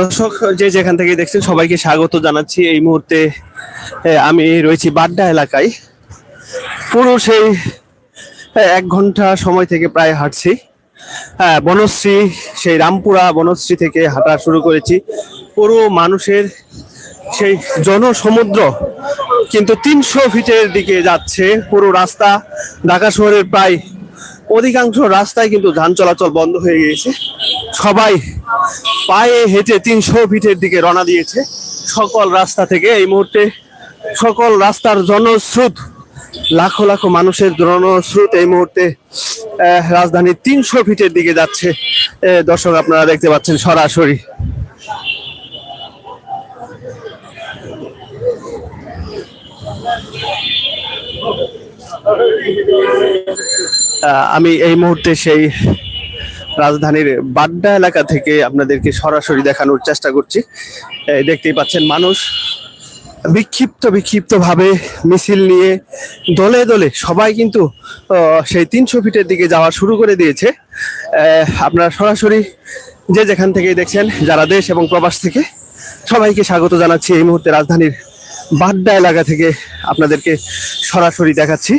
দর্শক, যে যেখান থেকে দেখছেন, সবাইকে স্বাগত জানাচ্ছি। এই মুহূর্তে আমি রয়েছি বাড্ডা এলাকায়। পুরো সেই এক ঘণ্টা সময় থেকে প্রায় হাঁটছি। হ্যাঁ বনশ্রী, সেই রামপুরা বনশ্রী থেকে হাঁটা শুরু করেছি। পুরো মানুষের সেই জনসমুদ্র কিন্তু তিনশো ফিটের দিকে যাচ্ছে। পুরো রাস্তা ঢাকা শহরের প্রায় অধিকাংশ রাস্তায় কিন্তু যান চলাচল বন্ধ হয়ে গিয়েছে। সবাই পায়ে হেঁটে তিনশো ফিটের দিকে রওনা দিয়েছে। সকল রাস্তা থেকে এই মুহূর্তে সকল রাস্তার জনস্রোত লাখো লাখো মানুষের জনস্রোত এই মুহূর্তে রাজধানীর তিনশো ফিটের দিকে যাচ্ছে। দর্শক আপনারা দেখতে পাচ্ছেন সরাসরি। আহ, আমি এই মুহূর্তে সেই রাজধানীর বাড্ডা এলাকা থেকে আপনাদেরকে সরাসরি দেখানোর চেষ্টা করছি। দেখতেই পাচ্ছেন মানুষ বিক্ষিপ্ত বিক্ষিপ্ত ভাবে মিছিল নিয়ে দলে দলে সবাই কিন্তু সেই তিনশো ফিটের দিকে যাওয়া শুরু করে দিয়েছে। আপনারা সরাসরি যে যেখান থেকে দেখছেন, যারা দেশ এবং প্রবাস থেকে, সবাইকে স্বাগত জানাচ্ছি। এই মুহূর্তে রাজধানীর বাড্ডা এলাকা থেকে আপনাদেরকে সরাসরি দেখাচ্ছি।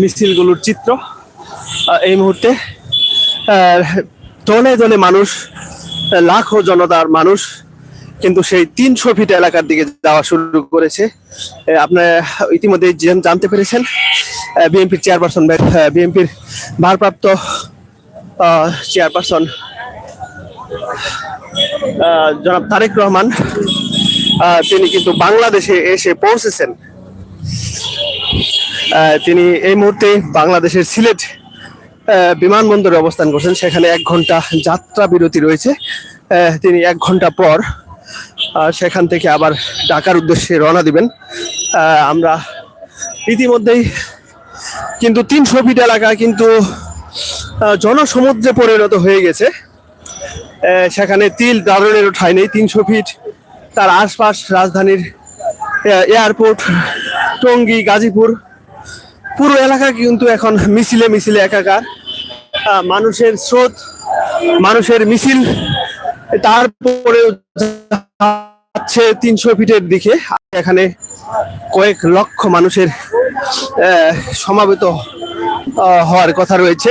মিছিলগুলোর চিত্র এই মুহূর্তে দলে দলে মানুষ লাখো জনতার মানুষ কিন্তু সেই তিনশো ফিট এলাকার দিকে যাওয়া শুরু করেছে। আপনারা ইতিমধ্যে জানতে পেরেছেন বিএনপির চেয়ারপারসন বিএনপির ভারপ্রাপ্ত চেয়ারপারসন জনাব তারেক রহমান তিনি কিন্তু বাংলাদেশে এসে পৌঁছেছেন। তিনি এই মুহূর্তে বাংলাদেশের সিলেট বিমানবন্দরে অবস্থান করছেন। সেখানে এক ঘণ্টা যাত্রা বিরতি রয়েছে। তিনি এক ঘণ্টা পর সেখান থেকে আবার ঢাকার উদ্দেশ্যে রওনা দিবেন। আমরা ইতিমধ্যেই কিন্তু তিনশো ফিট এলাকা কিন্তু জনসমুদ্রে পরিণত হয়ে গেছে। সেখানে তিল দারুণেরও ঠাঁই নেই। তিনশো ফিট তার আশপাশ রাজধানীর এয়ারপোর্ট, টঙ্গী, গাজীপুর পুরো এলাকা কিন্তু এখন মিছিলে মিছিলে একাকার। মানুষের স্রোত, মানুষের মিছিল তারপরে যাচ্ছে তিনশো ফিটের দিকে। এখানে কয়েক লক্ষ মানুষের সমাবেত হওয়ার কথা রয়েছে।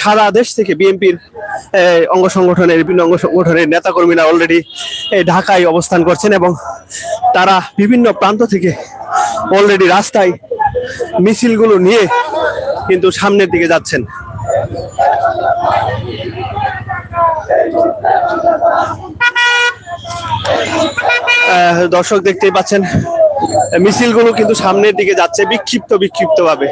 সারা দেশ থেকে বিএনপির অঙ্গ সংগঠনের, বিভিন্ন অঙ্গ সংগঠনের নেতাকর্মীরা অলরেডি ঢাকায় অবস্থান করছেন এবং তারা বিভিন্ন প্রান্ত থেকে অলরেডি রাস্তায় মিছিলগুলো নিয়ে কিন্তু সামনের দিকে যাচ্ছেন। দর্শক দেখতেই পাচ্ছেন, মিছিলগুলো কিন্তু সামনের দিকে যাচ্ছে বিক্ষিপ্ত বিক্ষিপ্ত ভাবে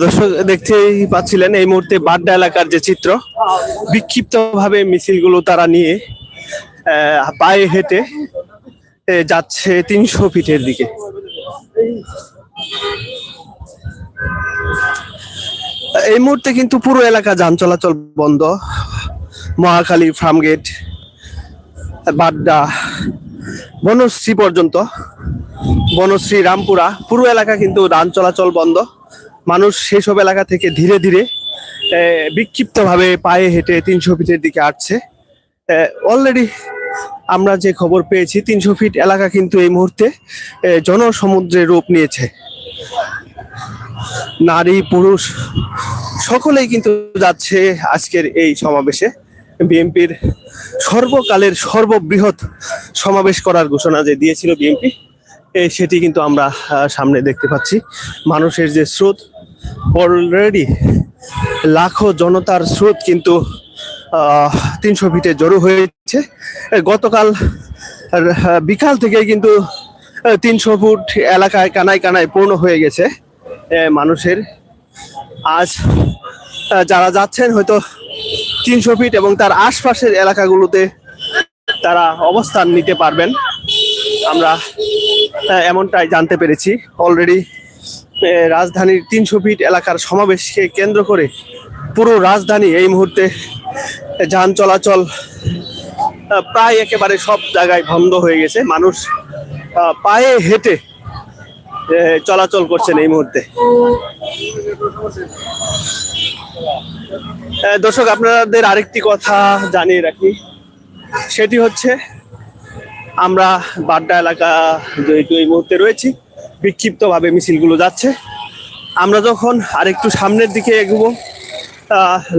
দর্শক দেখতেই পাচ্ছিলেন এই মুহূর্তে বাড্ডা এলাকার যে চিত্র। বিক্ষিপ্ত ভাবে মিছিলগুলো তারা নিয়ে পায়ে হেঁটে যাচ্ছে তিনশো ফিটের দিকে। এই মুহূর্তে কিন্তু পুরো এলাকা যান চলাচল বন্ধ। মহাখালী ফার্মগেট বাড্ডা, বনশ্রী পর্যন্ত। বনশ্রী, রামপুরা, পুরো এলাকা কিন্তু যান চলাচল বন্ধ। মানুষ সেসব এলাকা থেকে ধীরে ধীরে বিক্ষিপ্তভাবে পায়ে হেঁটে তিনশো ফিটের দিকে আসছে। অলরেডি আমরা যে খবর পেয়েছি, তিনশো ফিট এলাকা কিন্তু এই মুহূর্তে জনসমুদ্রে রূপ নিয়েছে। নারী, পুরুষ, সকলেই কিন্তু যাচ্ছে আজকের এই সমাবেশে। বিএনপির সর্বকালের সর্ববৃহৎ সমাবেশ করার ঘোষণা যে দিয়েছিল বিএনপি সেটি কিন্তু আমরা সামনে দেখতে পাচ্ছি। মানুষের যে স্রোত অলরেডি লাখো জনতার স্রোত কিন্তু তিনশো ফিটে জড়ো হয়েছে এ, গতকাল বিকাল থেকে কিন্তু তিনশো ফুট এলাকায় কানায় কানায় পূর্ণ হয়ে গেছে মানুষের। আজ যারা যাচ্ছেন হয়তো তিনশো ফিট এবং তার আশপাশের এলাকাগুলোতে তারা অবস্থান নিতে পারবেন। আমরা এমনটাই জানতে পেরেছি। অলরেডি রাজধানীর তিনশো ফিট এলাকার সমাবেশকে কেন্দ্র করে পুরো রাজধানী এই মুহূর্তে যান চলাচল প্রায় একেবারে সব জায়গায় বন্ধ হয়ে গেছে। মানুষ পায়ে হেঁটে চলাচল করছেন এই মুহূর্তে। দর্শক, আপনাদের আরেকটি কথা জানিয়ে রাখি। সেটি হচ্ছে, আমরা বাড্ডা এলাকা যেহেতু এই মুহূর্তে রয়েছি, বিক্ষিপ্তভাবে মিছিলগুলো যাচ্ছে। আমরা যখন আরেকটু সামনের দিকে এগোবো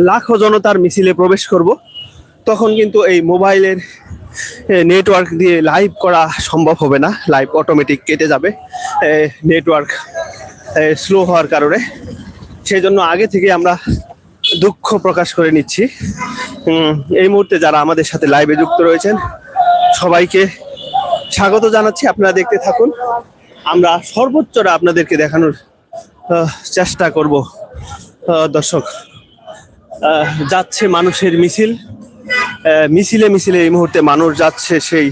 লাখো জনতার মিছিলে প্রবেশ করব। তখন কিন্তু এই মোবাইলের নেটওয়ার্ক দিয়ে লাইভ করা সম্ভব হবে না। লাইভ অটোমেটিক কেটে যাবে। নেটওয়ার্ক স্লো হওয়ার কারণে। সেই জন্য আগে থেকে আমরা দুঃখ প্রকাশ করে নিচ্ছি। এই মুহূর্তে যারা আমাদের সাথে লাইভে যুক্ত রয়েছেন, সবাইকে স্বাগত জানাচ্ছি। আপনারা দেখতে থাকুন। আমরা সর্বোচ্চটা আপনাদেরকে দেখানোর চেষ্টা করব। দর্শক যাচ্ছে মানুষের মিছিল। মিছিলে মিছিলে এই মুহূর্তে মানুষ যাচ্ছে সেই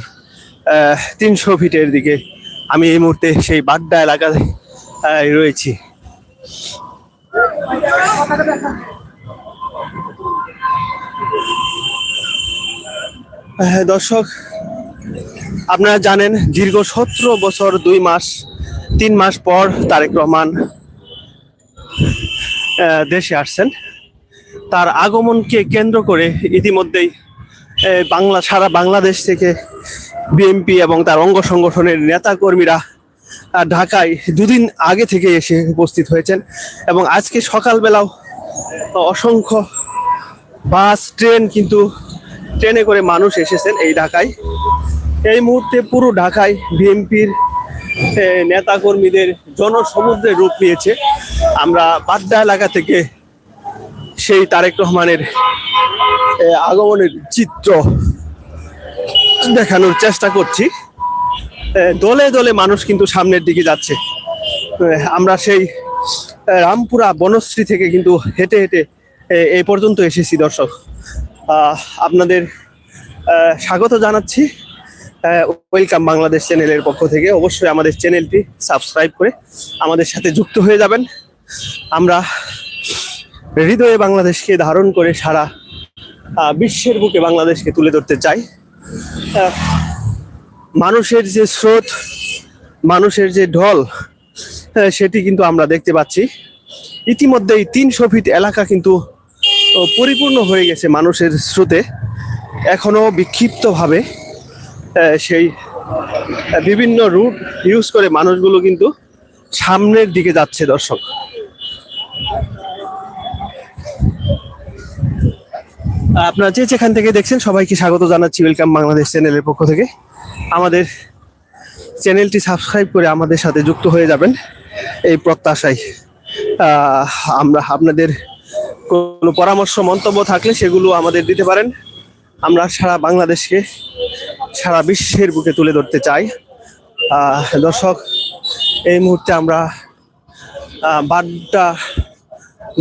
তিনশো ফিটের দিকে। আমি এই মুহূর্তে সেই বাড্ডা এলাকায় রয়েছি। দর্শক, আপনারা জানেন দীর্ঘ সতেরো বছর দুই মাস, তিন মাস পর তারেক রহমান দেশে আসছেন। তার আগমনকে কেন্দ্র করে ইতিমধ্যেই বাংলা, সারা বাংলাদেশ থেকে বিএনপি এবং তার অঙ্গ সংগঠনের নেতা কর্মীরা ঢাকায় দুদিন আগে থেকে এসে উপস্থিত হয়েছেন। এবং আজকে সকালবেলাও অসংখ্য বাস, ট্রেন কিন্তু ট্রেনে করে মানুষ এসেছেন এই ঢাকায়। এই মুহূর্তে পুরো ঢাকায় বিএনপির নেতা কর্মীদের জনসমুদ্রের রূপ নিয়েছে। আমরা বাড্ডা এলাকা থেকে সেই তারেক রহমানের আগমনের চিত্র দেখানোর চেষ্টা করছি। দলে দলে মানুষ কিন্তু সামনের দিকে যাচ্ছে। আমরা সেই রামপুরা বনশ্রী থেকে কিন্তু হেঁটে হেঁটে এ, পর্যন্ত এসেছি দর্শক। আপনাদের স্বাগত জানাচ্ছি। ওয়েলকাম বাংলাদেশ চ্যানেলের পক্ষ থেকে। অবশ্যই আমাদের চ্যানেলটি সাবস্ক্রাইব করে আমাদের সাথে যুক্ত হয়ে যাবেন। আমরা হৃদয়ে বাংলাদেশকে ধারণ করে সারা বিশ্বের বুকে বাংলাদেশকে তুলে ধরতে চাই। মানুষের যে স্রোত, মানুষের যে ঢল সেটি কিন্তু আমরা দেখতে পাচ্ছি। ইতিমধ্যেই তিনশো ফিট এলাকা কিন্তু পরিপূর্ণ হয়ে গেছে মানুষের স্রোতে। এখনও বিক্ষিপ্তভাবে সেই বিভিন্ন রুট ইউজ করে মানুষগুলো কিন্তু সামনের দিকে যাচ্ছে দর্শক। আপনারা যে যেখান থেকে দেখছেন, সবাইকে স্বাগত জানাচ্ছি ওয়েলকাম বাংলাদেশ চ্যানেলের পক্ষ থেকে। আমাদের চ্যানেলটি সাবস্ক্রাইব করে আমাদের সাথে যুক্ত হয়ে যাবেন এই প্রত্যাশায়। আমরা আপনাদের কোনো পরামর্শ, মন্তব্য থাকলে সেগুলো আমাদের দিতে পারেন। আমরা সারা বাংলাদেশকে, সারা বিশ্বের বুকে তুলে ধরতে চাই। দর্শক, এই মুহূর্তে আমরা বাড্ডা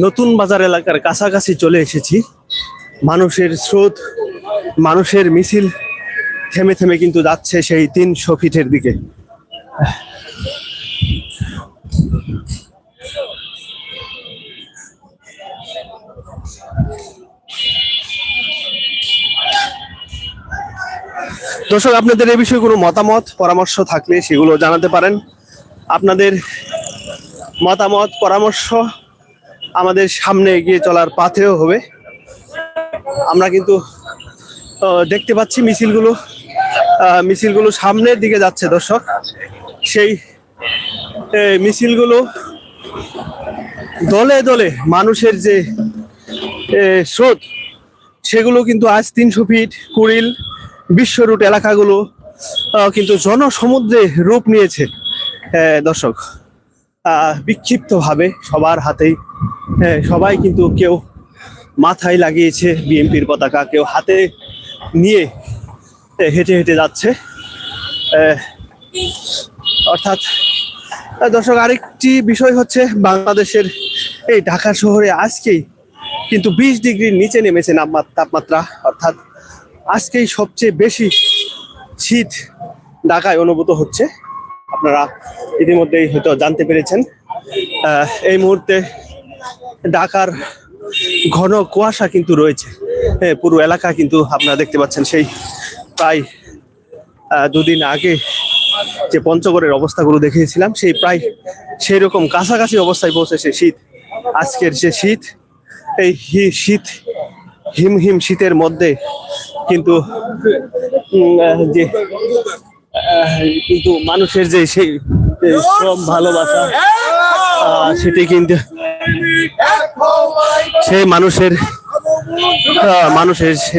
নতুন বাজার এলাকার কাছাকাছি চলে এসেছি। মানুষের স্রোত, মানুষের মিছিল থেমে থেমে কিন্তু যাচ্ছে সেই তিনশো ফিটের দিকে। দর্শক, আপনাদের এই বিষয়ে কোনো মতামত, পরামর্শ থাকলে সেগুলো জানাতে পারেন। আপনাদের মতামত, পরামর্শ আমাদের সামনে এগিয়ে চলার পাথেও হবে। আমরা কিন্তু দেখতে পাচ্ছি মিছিলগুলো। মিছিলগুলো সামনের দিকে যাচ্ছে দর্শক। সেই মিছিলগুলো দলে দলে মানুষের যে স্রোত, সেগুলো কিন্তু আজ তিনশো ফিট কুড়িল বিশ্ব রুট এলাকাগুলো কিন্তু জনসমুদ্রে রূপ নিয়েছে দর্শক। বিক্ষিপ্তভাবে সবার হাতেই সবাই কিন্তু কেউ মাথায় লাগিয়েছে বিএনপির পতাকা। কেউ হাতে নিয়ে হেঁটে হেঁটে যাচ্ছে। অর্থাৎ দর্শক, আরেকটি বিষয় হচ্ছে বাংলাদেশের এই ঢাকা শহরে আজকেই কিন্তু বিশ ডিগ্রির নিচে নেমেছে তাপমাত্রা। অর্থাৎ আজকেই সবচেয়ে বেশি শীত ঢাকায় অনুভূত হচ্ছে। আপনারা ইতিমধ্যেই হয়তো জানতে পেরেছেন। এই মুহূর্তে ঢাকার ঘন কুয়াশা কিন্তু রয়েছে। হ্যাঁ, পুরো এলাকা কিন্তু আপনারা দেখতে পাচ্ছেন সেই প্রায় দুদিন আগে যে পঞ্চগড়ের অবস্থাগুলো দেখিয়েছিলাম সেই প্রায় সেই রকম কাছাকাছি অবস্থায় পৌঁছেছে শীত আজকের যে শীত এই শীত হিম হিম শীতের মধ্যে কিন্তু যে কিন্তু মানুষের যে সেই শ্রম ভালোবাসা সেটি কিন্তু সেই মানুষের মানুষের সে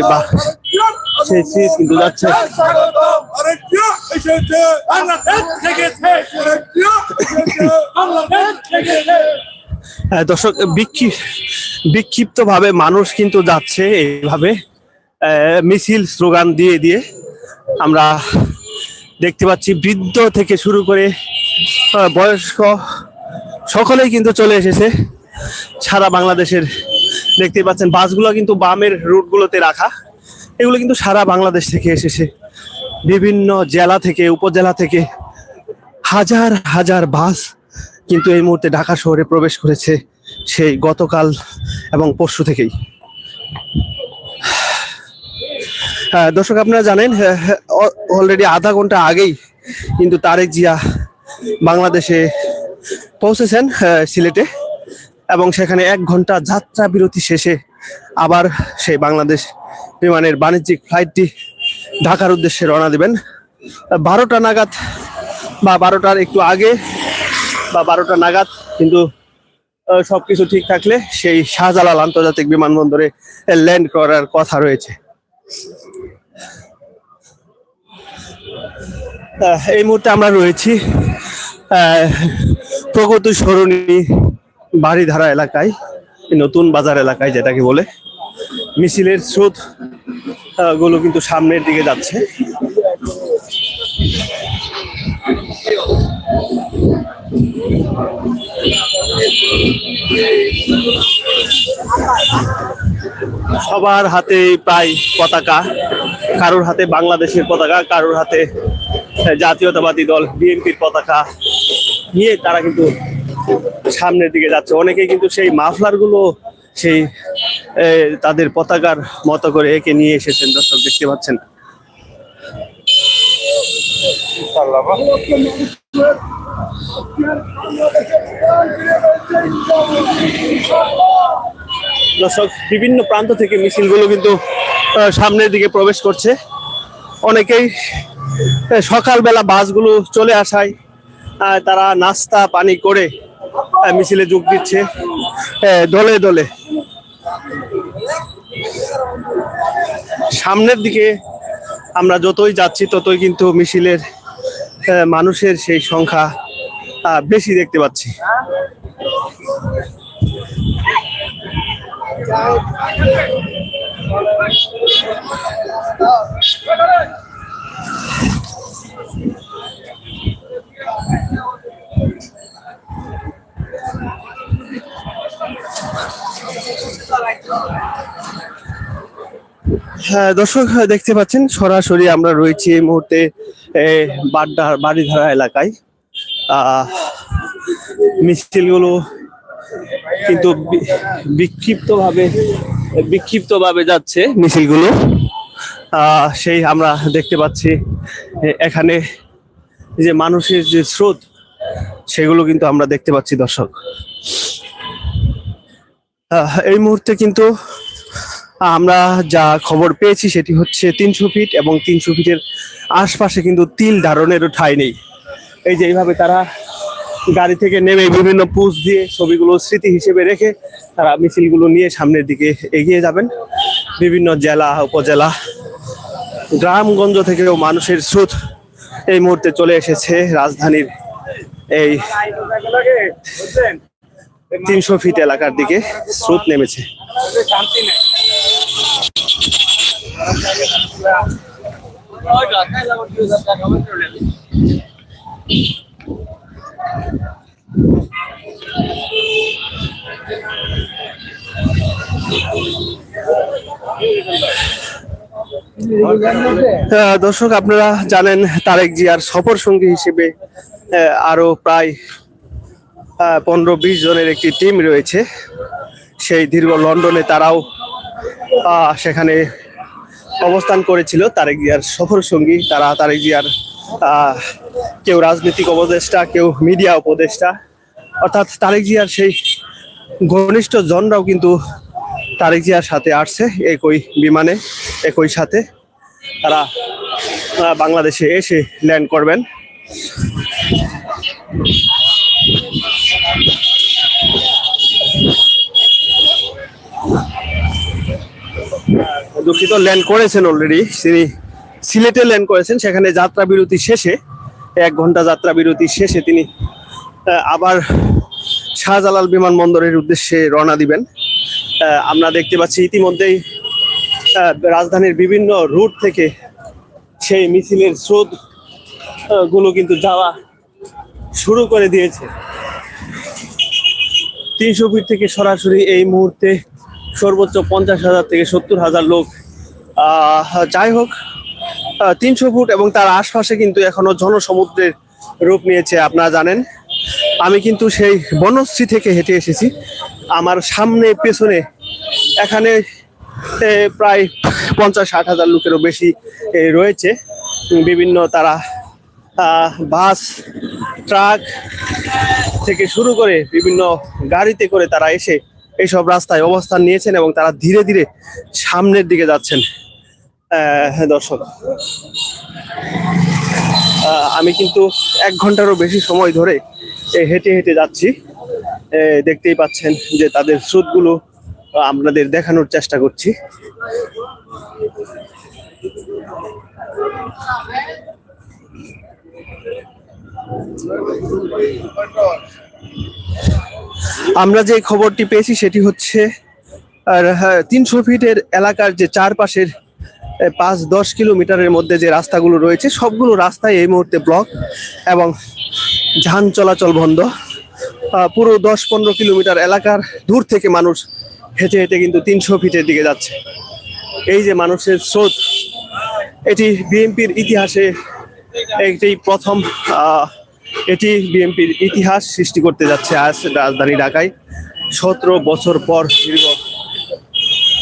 কিন্তু যাচ্ছে। আহ, দর্শক বিক্ষিপ্ত ভাবে মানুষ কিন্তু যাচ্ছে এইভাবে মিছিল স্লোগান দিয়ে দিয়ে আমরা দেখতে পাচ্ছি, বৃদ্ধ থেকে শুরু করে বয়স্ক সকলেই কিন্তু চলে এসেছে। সারা বাংলাদেশের দেখতে পাচ্ছেন, বাসগুলো কিন্তু বামের রুটগুলোতে রাখা। এগুলো কিন্তু সারা বাংলাদেশ থেকে এসেছে। বিভিন্ন জেলা থেকে, উপজেলা থেকে হাজার হাজার বাস কিন্তু এই মুহূর্তে ঢাকা শহরে প্রবেশ করেছে সেই গতকাল এবং পরশু থেকেই। দর্শক আপনারা জানেন অলরেডি আধা ঘণ্টা আগেই কিন্তু তারেক জিয়া বাংলাদেশে পৌঁছেছেন সিলেটে। এবং সেখানে এক ঘণ্টা যাত্রা বিরতি শেষে আবার সেই বাংলাদেশ বিমানের বাণিজ্যিক ফ্লাইটটি ঢাকার উদ্দেশ্যে রওনা দেবেন। বারোটা নাগাদ বা বারোটার একটু আগে বা বারোটা নাগাদ কিন্তু আহ, সবকিছু ঠিক থাকলে সেই শাহজালাল আন্তর্জাতিক বিমানবন্দরে ল্যান্ড করার কথা রয়েছে। এই মুহূর্তে আমরা রয়েছি প্রগতি সরণি বাড়িধারা এলাকায় নতুন বাজার এলাকায় যেটাকে বলে। মিছিলের স্রোতগুলো কিন্তু সামনের দিকে যাচ্ছে। সবার হাতে প্রায় পতাকা, কারোর হাতে বাংলাদেশের পতাকা, কারোর হাতে জাতীয়তাবাদী দল, বিএনপির পতাকা নিয়ে তারা কিন্তু সামনের দিকে যাচ্ছে। অনেকেই কিন্তু সেই মাফলারগুলো সেই তাদের পতাকার মতো করে একে নিয়ে এসেছেন। দর্শক, দেখতে পাচ্ছেন। দর্শক, বিভিন্ন প্রান্ত থেকে মিছিলগুলো কিন্তু সামনের দিকে প্রবেশ করছে। অনেকেই সকালবেলা বাসগুলো চলে আসায় তারা নাস্তা, পানি করে মিছিলে যোগ দিচ্ছে। দলে দলে। সামনের দিকে আমরা যতই যাচ্ছি, ততই কিন্তু মিছিলের মানুষের সেই সংখ্যা বেশি দেখতে পাচ্ছি। হ্যাঁ দর্শক দেখতে পাচ্ছেন, সরাসরি আমরা রয়েছি এই মুহূর্তে বাড্ডা, বাড়িধারা এলাকায়। মিছিলগুলো কিন্তু বিক্ষিপ্তভাবে বিক্ষিপ্তভাবে যাচ্ছে মিছিলগুলো। সেই আমরা দেখতে পাচ্ছি এখানে যে মানুষের যে স্রোত, সেগুলো কিন্তু আমরা দেখতে পাচ্ছি, দর্শক। এই মুহূর্তে কিন্তু আমরা যা খবর পেয়েছি সেটি হচ্ছে তিনশো ফিট এবং তিনশো ফিটের আশপাশে কিন্তু তিল ধারণেরও ঠাঁই নেই। এই যে এইভাবে তারা গাড়ি থেকে নেমে বিভিন্ন পোস্ট দিয়ে ছবিগুলো স্মৃতি হিসেবে রেখে তারা মিছিলগুলো নিয়ে সামনের দিকে এগিয়ে যাবেন। বিভিন্ন জেলা, উপজেলা, গ্রামগঞ্জ থেকেও মানুষের স্রোত এই মুহূর্তে চলে এসেছে রাজধানীর এই তিনশো ফিট এলাকার দিকে স্রোত নেমেছে Thank you. দর্শক, আপনারা জানেন তারেক জিয়ার সফর সঙ্গী হিসেবে আরও প্রায় পনেরো বিশ জনের একটি টিম রয়েছে। সেই দীর্ঘ লন্ডনে তারাও সেখানে অবস্থান করেছিল তারেক জিয়ার সফর সঙ্গী। তারা তারেক জিয়ার কেউ রাজনৈতিক উপদেষ্টা, কেউ মিডিয়া উপদেষ্টা। অর্থাৎ তারেক জিয়ার সেই ঘনিষ্ঠ জনরাও কিন্তু তারেক জিয়ার সাথে আসছে, একই বিমানে, একই সাথে তারা বাংলাদেশে এসে ল্যান্ড করবেন। দুঃখিত, ল্যান্ড করেছেন অলরেডি তিনি সিলেটে ল্যান্ড করেছেন, সেখানে যাত্রা বিরতি শেষে, এক ঘণ্টা যাত্রা বিরতি শেষে তিনি আবার শাহজালাল বিমানবন্দরের উদ্দেশ্যে রওনা দিবেন। আমরা দেখতে পাচ্ছি ইতিমধ্যেই রাজধানীর বিভিন্ন রুট থেকে সেই মিছিলের স্রোতগুলো কিন্তু যাওয়া শুরু করে দিয়েছে। তিনশো ফিট থেকে সরাসরি এই মুহূর্তে সর্বোচ্চ পঞ্চাশ হাজার থেকে সত্তর হাজার লোক যাই হোক তিনশো ফুট এবং তার আশপাশে কিন্তু এখনও জনসমুদ্রের রূপ নিয়েছে, আপনারা জানেন। আমি কিন্তু সেই বনশ্রী থেকে হেঁটে এসেছি। আমার সামনে পেছনে এখানে প্রায় পঞ্চাশ ষাট হাজার লোকেরও বেশি রয়েছে। বিভিন্ন তারা বাস ট্রাক থেকে শুরু করে বিভিন্ন গাড়িতে করে তারা এসে এইসব রাস্তায় অবস্থান নিয়েছেন এবং তারা ধীরে ধীরে সামনের দিকে যাচ্ছেন। আহ, দর্শক। আমি কিন্তু এক ঘন্টারও বেশি সময় ধরে হেঁটে হেঁটে যাচ্ছি। দেখতেই পাচ্ছেন যে তাদের স্রোতগুলো আপনাদের দেখানোর চেষ্টা করছি। আমরা যে খবরটি পেয়েছি সেটি হচ্ছে, আর হ্যাঁ তিনশো ফিটের এলাকার যে চারপাশের পাঁচ দশ কিলোমিটারের মধ্যে যে রাস্তাগুলো রয়েছে, সবগুলো রাস্তায় এই মুহূর্তে ব্লক এবং যান চলাচল বন্ধ। পুরো দশ পনেরো কিলোমিটার এলাকার দূর থেকে মানুষ হেঁটে হেঁটে কিন্তু তিনশো ফিটের দিকে যাচ্ছে। এই যে মানুষের স্রোত, এটি বিএনপির ইতিহাসে একটি প্রথম এটি বিএনপির ইতিহাস সৃষ্টি করতে যাচ্ছে আজ রাজধানী ঢাকায়। সতেরো বছর পর, দীর্ঘ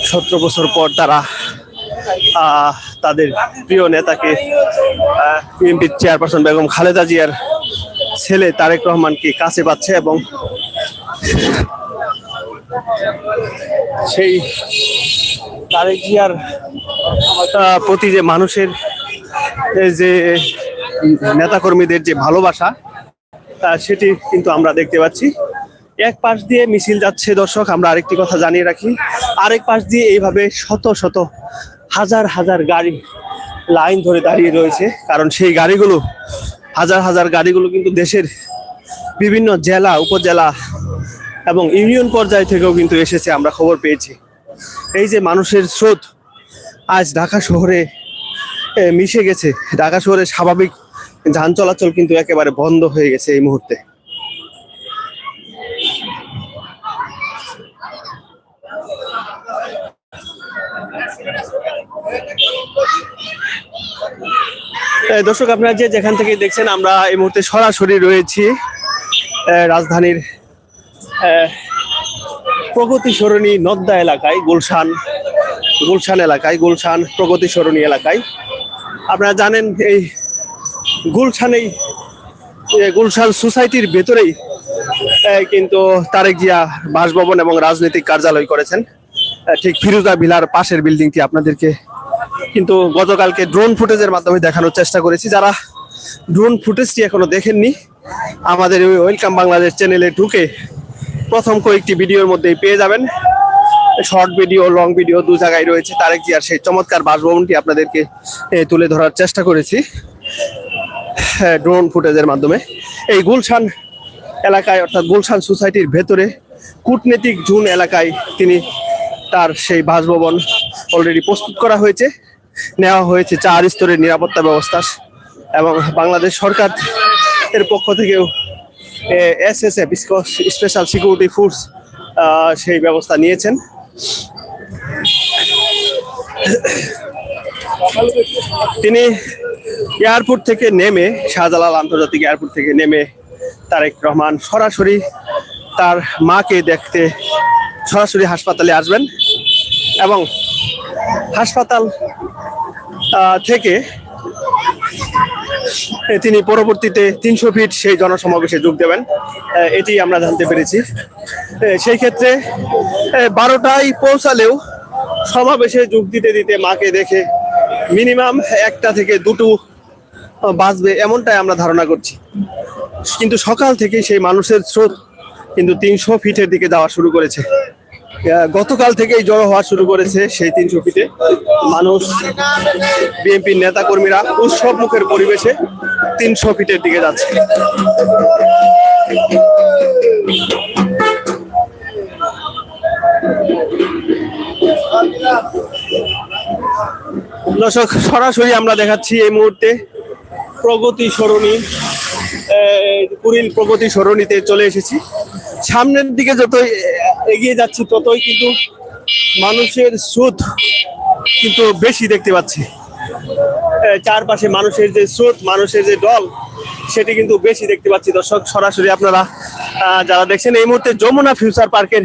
সতেরো বছর পর তারা তাদের প্রিয় নেতাকে বিএনপির চেয়ারপারসন বেগম খালেদা জিয়ার ছেলে তারেক রহমানকে কাছে পাচ্ছে এবং সেই তারেক জিয়ার প্রতি যে মানুষের যে নেতাকর্মীদের যে ভালোবাসা সেটি কিন্তু আমরা দেখতে পাচ্ছি। এক পাশ দিয়ে মিছিল যাচ্ছে দর্শক, আমরা আরেকটি কথা জানিয়ে রাখি। আরেক পাশ দিয়ে এইভাবে শত শত, হাজার হাজার গাড়ি লাইন ধরে দাঁড়িয়ে রয়েছে। কারণ সেই গাড়িগুলো হাজার হাজার গাড়িগুলো কিন্তু দেশের বিভিন্ন জেলা, উপজেলা এবং ইউনিয়ন পর্যায় থেকেও কিন্তু এসেছে, আমরা খবর পেয়েছি। এই যে মানুষের স্রোত আজ ঢাকা শহরে মিশে গেছে। ঢাকা শহরে স্বাভাবিক যান চলাচল কিন্তু একেবারে বন্ধ হয়ে গেছে এই মুহূর্তে। দর্শক, আপনারা যে যেখান থেকে দেখছেন, আমরা এই মুহূর্তে সরাসরি রয়েছি রাজধানীর প্রগতি সরণী নদ্দা এলাকায়, গুলশান গুলশান এলাকায়, গুলশান প্রগতি সরণী এলাকায়। আপনারা জানেন, এই গুলশানেই গুলশান সোসাইটির ভেতরেই কিন্তু তারেক জিয়া বাসভবন এবং রাজনৈতিক কার্যালয় করেছেন। ঠিক ফিরুজা ভিলার পাশের বিল্ডিংটি আপনাদেরকে কিন্তু গতকালকে ড্রোন ফুটেজের মাধ্যমে দেখানোর চেষ্টা করেছি। যারা ড্রোন ফুটেজটি এখনও দেখেননি, আমাদের ওই ওয়েলকাম বাংলাদেশ চ্যানেলে ঢুকে প্রথম কয়েকটি ভিডিওর মধ্যেই পেয়ে যাবেন। শর্ট ভিডিও লং ভিডিও দু জায়গায় রয়েছে। তারেক জিয়ার সেই চমৎকার বাসভবনটি আপনাদেরকে তুলে ধরার চেষ্টা করেছি। ড্রোন ফুটেজের মাধ্যমে। এই গুলশান এলাকায়, অর্থাৎ গুলশান সোসাইটির ভেতরে, কূটনীতিক জুন এলাকায় তিনি তার সেই বাসভবন অলরেডি প্রস্তুত করা হয়েছে। নেওয়া হয়েছে চার স্তরের নিরাপত্তা ব্যবস্থা এবং বাংলাদেশ সরকার এর পক্ষ থেকেও S S F special security force সেই ব্যবস্থা নিয়েছেন। তিনি এয়ারপোর্ট থেকে নেমে, শাহজালাল আন্তর্জাতিক এয়ারপোর্ট থেকে নেমে তারেক রহমান সরাসরি তার মাকে দেখতে সরাসরি হাসপাতালে আসবেন এবং হাসপাতাল থেকে তিনি পরবর্তীতে তিনশো ফিট সেই জনসমাবেশে যোগ দেবেন। এটি আমরা জানতে পেরেছি। সেই ক্ষেত্রে বারোটায় পৌঁছালেও সমাবেশে যোগ দিতে দিতে মাকে দেখে মিনিমাম একটা থেকে দুটো বাঁচবে এমনটাই আমরা ধারণা করছি। কিন্তু সকাল থেকে সেই মানুষের স্রোত কিন্তু তিনশো ফিটের দিকে যাওয়া শুরু করেছে। গতকাল থেকেই জড়ো হওয়া শুরু করেছে সেই তিনশো ফিটে মানুষ, বিএনপির নেতা কর্মীরা উৎসব মুখের পরিবেশে তিনশো ফিটের দিকে যাচ্ছে। দর্শক, সরাসরি আমরা দেখাচ্ছি এই মুহূর্তে প্রগতি সরণি কুড়িল প্রগতি সরণিতে চলে এসেছি। সামনের দিকে আহ, এগিয়ে যাচ্ছি ততই কিন্তু মানুষের স্রোত কিন্তু বেশি দেখতে পাচ্ছি। চারপাশে মানুষের যে স্রোত মানুষের যে দল সেটি কিন্তু বেশি দেখতে পাচ্ছি। দর্শক সরাসরি আপনারা যারা দেখছেন এই মুহূর্তে যমুনা ফিউচার পার্কের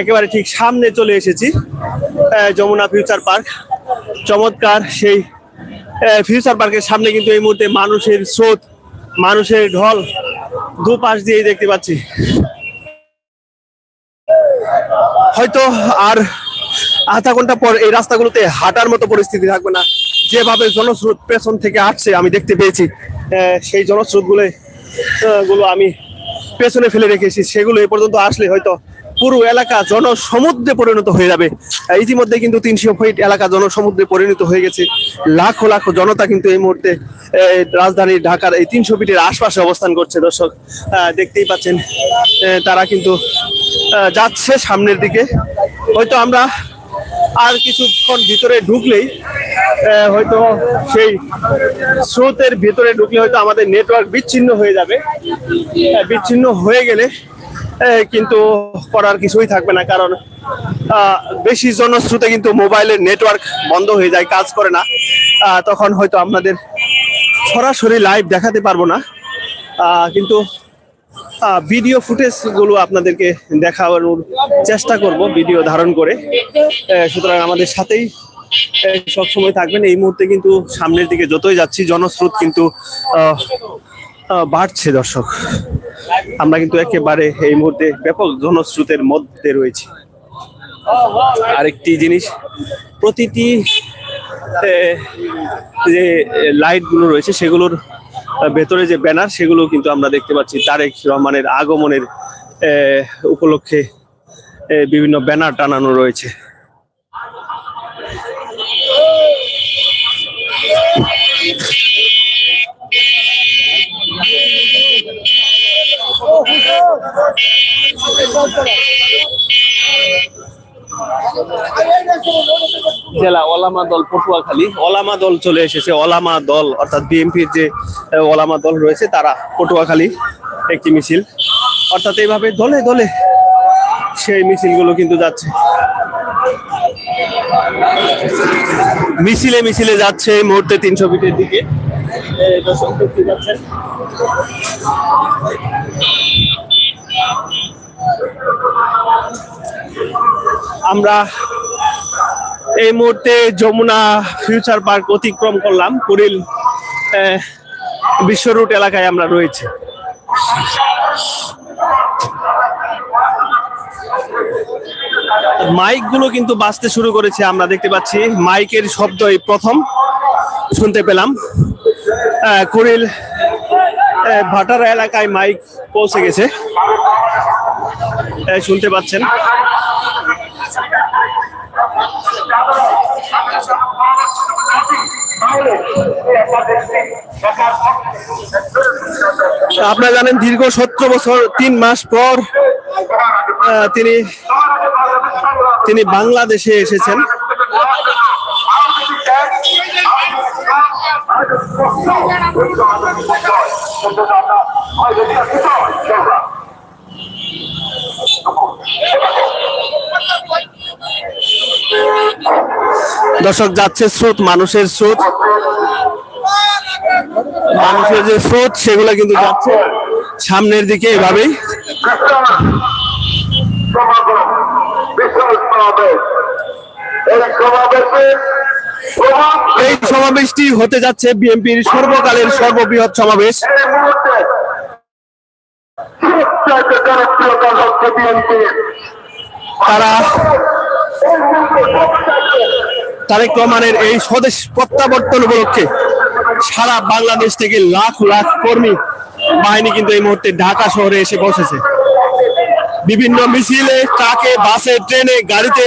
একেবারে ঠিক সামনে চলে এসেছি। যমুনা ফিউচার পার্ক চমৎকার সেই ফিউচার পার্কের সামনে কিন্তু এই মুহূর্তে মানুষের স্রোত মানুষের ঢল দুপাশ দিয়েই দেখতে পাচ্ছি। হয়তো আর আধা ঘণ্টা পর এই রাস্তাগুলোতে হাঁটার মতো পরিস্থিতি থাকবে না। যেভাবে জনস্রোত পেছন থেকে আসছে, আমি দেখতে পেয়েছি। সেই জনস্রোতগুলো গুলো আমি পেছনে ফেলে রেখেছি। সেগুলো এ পর্যন্ত আসলে হয়তো পুরো এলাকা জনসমুদ্রে পরিণত হয়ে যাবে। ইতিমধ্যে কিন্তু তিনশো ফিট এলাকা জনসমুদ্রে পরিণত হয়ে গেছে। লাখো লাখো জনতা কিন্তু এই মুহূর্তে রাজধানী ঢাকার এই তিনশো ফিটের আশপাশে অবস্থান করছে দর্শক। দেখতেই পাচ্ছেন তারা কিন্তু যাচ্ছে সামনের দিকে। হয়তো আমরা আর কিছুক্ষণ ভিতরে ঢুকলেই হয়তো সেই স্রোতের ভিতরে ঢুকলে হয়তো আমাদের নেটওয়ার্ক বিচ্ছিন্ন হয়ে যাবে। বিচ্ছিন্ন হয়ে গেলে কিন্তু করার কিছুই থাকবে না, কারণ বেশি জনশ্রুতে কিন্তু মোবাইলের নেটওয়ার্ক বন্ধ হয়ে যায়, কাজ করে না। তখন হয়তো আপনাদের সরাসরি লাইভ দেখাতে পারব না। কিন্তু ভিডিও ফুটেজগুলো আপনাদেরকে দেখানোর চেষ্টা করব ভিডিও ধারণ করে। সুতরাং আমাদের সাথেই সবসময় থাকবেন। এই মুহূর্তে কিন্তু সামনের দিকে যতই যাচ্ছি, জনস্রোত কিন্তু বাড়ছে দর্শক। আমরা কিন্তু একেবারে এই মুহূর্তে ব্যাপক জনস্রোতের মধ্যে রয়েছি। আরেকটি জিনিস, প্রতিটি যে লাইটগুলো রয়েছে, সেগুলোর ভেতরে যে ব্যানার, সেগুলো কিন্তু আমরা দেখতে পাচ্ছি তারেক রহমানের আগমনের উপলক্ষে বিভিন্ন ব্যানার টানানো রয়েছে। জেলা ওলামা দল পটুয়াখালী। ওলামা দল চলে এসেছে, ওলামা দল, অর্থাৎ বিএনপির যে ওলামা দল রয়েছে, তারা পটুয়াখালী একটি মিছিল। অর্থাৎ এইভাবে দলে দলে সেই মিছিলগুলো কিন্তু যাচ্ছে। মিছিলে মিছিলে যাচ্ছে এই মুহূর্তে তিনশো ফিটের দিকে। পাচ্ছেন। আমরা এই মুহূর্তে যমুনা ফিউচার পার্ক অতিক্রম করলাম কুড়িল বিশ্ব রুট এলাকায় আমরা রয়েছি। মাইকগুলো কিন্তু বাঁচতে শুরু করেছে, আমরা দেখতে পাচ্ছি। মাইকের শব্দ এই প্রথম শুনতে পেলাম। কুড়িল ভাটারা এলাকায় মাইক পৌঁছে গেছে। শুনতে পাচ্ছেন। আপনারা জানেন দীর্ঘ সতেরো বছর তিন মাস পর তিনি তিনি বাংলাদেশে এসেছেন। দর্শক, যাচ্ছে স্রোত, মানুষের স্রোত। মানুষের যে স্রোত, সেগুলো কিন্তু যাচ্ছে সামনের দিকে এভাবেই। এই সমাবেশটি হতে যাচ্ছে বিএনপির সর্বকালের সর্ববৃহৎ সমাবেশ। তারা তারেক রহমানের এই স্বদেশ প্রত্যাবর্তন উপলক্ষে সারা বাংলাদেশ থেকে লাখ লাখ কর্মী বাহিনী কিন্তু এই মুহূর্তে ঢাকা শহরে এসে পৌঁছেছে বিভিন্ন মিছিলে, ট্রাকে, বাসে, ট্রেনে, গাড়িতে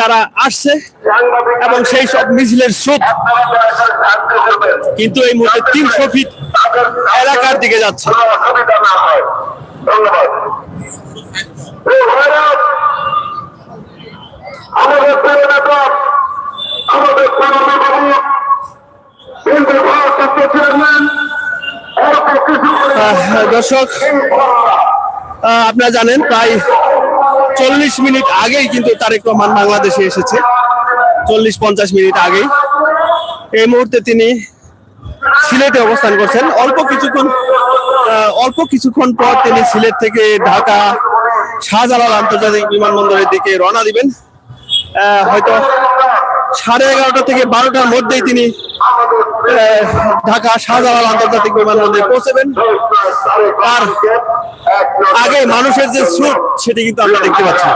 তারা আসছে এবং সেই সব মিছিলের স্রোত কিন্তু এই মুহূর্তে তিনশো ফিট এলাকার দিকে যাচ্ছে। ধন্যবাদ। দর্শক আপনারা জানেন প্রায় চল্লিশ মিনিট আগেই কিন্তু তারেক রহমান বাংলাদেশে এসেছে। চল্লিশ পঞ্চাশ মিনিট আগেই। এই মুহূর্তে তিনি সিলেটে অবস্থান করছেন। অল্প কিছুক্ষণ অল্প কিছুক্ষণ পর তিনি সিলেট থেকে ঢাকা শাহজালাল আন্তর্জাতিক বিমানবন্দরের দিকে রওনা দিবেন। হয়তো সাড়ে এগারোটা থেকে বারোটার মধ্যেই তিনি ঢাকা শাহজালাল আন্তর্জাতিক বিমানবন্দরে পৌঁছবেন। আর আগে মানুষের যে স্রোত, সেটি কিন্তু আমরা দেখতে পাচ্ছি।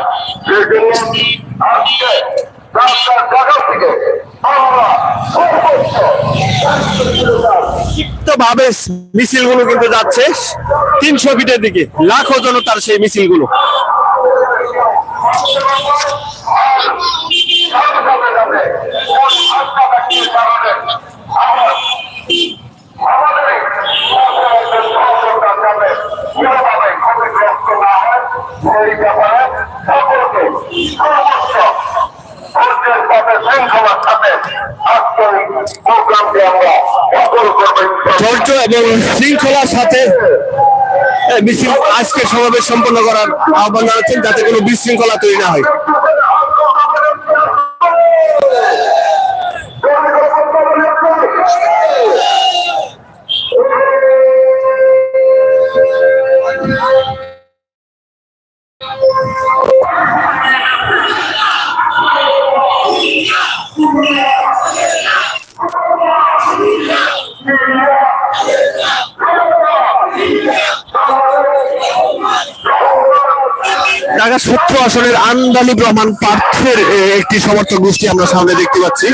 ভাবে মিছিলগুলো কিন্তু যাচ্ছে তিনশো ফিটের দিকে। লাখো জনতার সেই মিছিলগুলো। করব ধৈর্য এবং শৃঙ্খলার সাথে মিছিল আজকে সমাবেশ সম্পন্ন করার আহ্বান জানাচ্ছেন যাতে কোনো বিশৃঙ্খলা তৈরি না হয়। ঢাকা সত্য আসনের আন্দালি রহমান পার্থের একটি সমর্থক গোষ্ঠী আমরা সামনে দেখতে পাচ্ছি।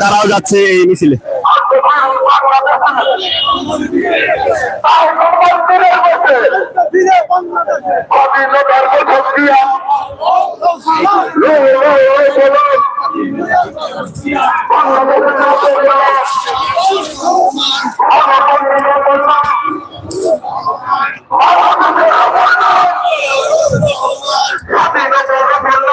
তারাও যাচ্ছে এই মিছিলে। মুক্তিমন্ত্রীর কাছে আত্মীয়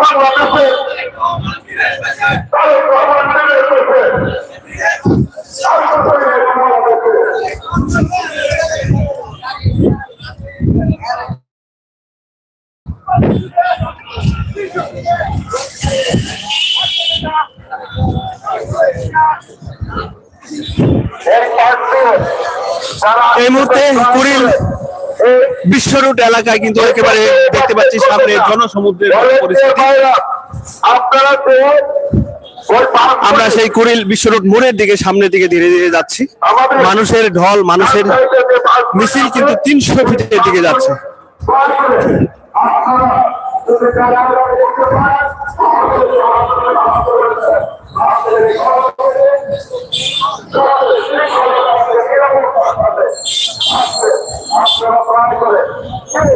বাংলাদেশে এই মুহূর্তে কুড়িল বিশ্ব রুট এলাকায় কিন্তু একেবারে দেখতে পাচ্ছি সামনে জনসমুদ্রের পরিস্থিতি। আমরা সেই কুড়িল বিশ্ব রোড মোড়ের দিকে সামনের দিকে ধীরে ধীরে যাচ্ছি। মানুষের ঢল, মানুষের মিছিল কিন্তু তিনশো ফিটের দিকে যাচ্ছে। আপনারা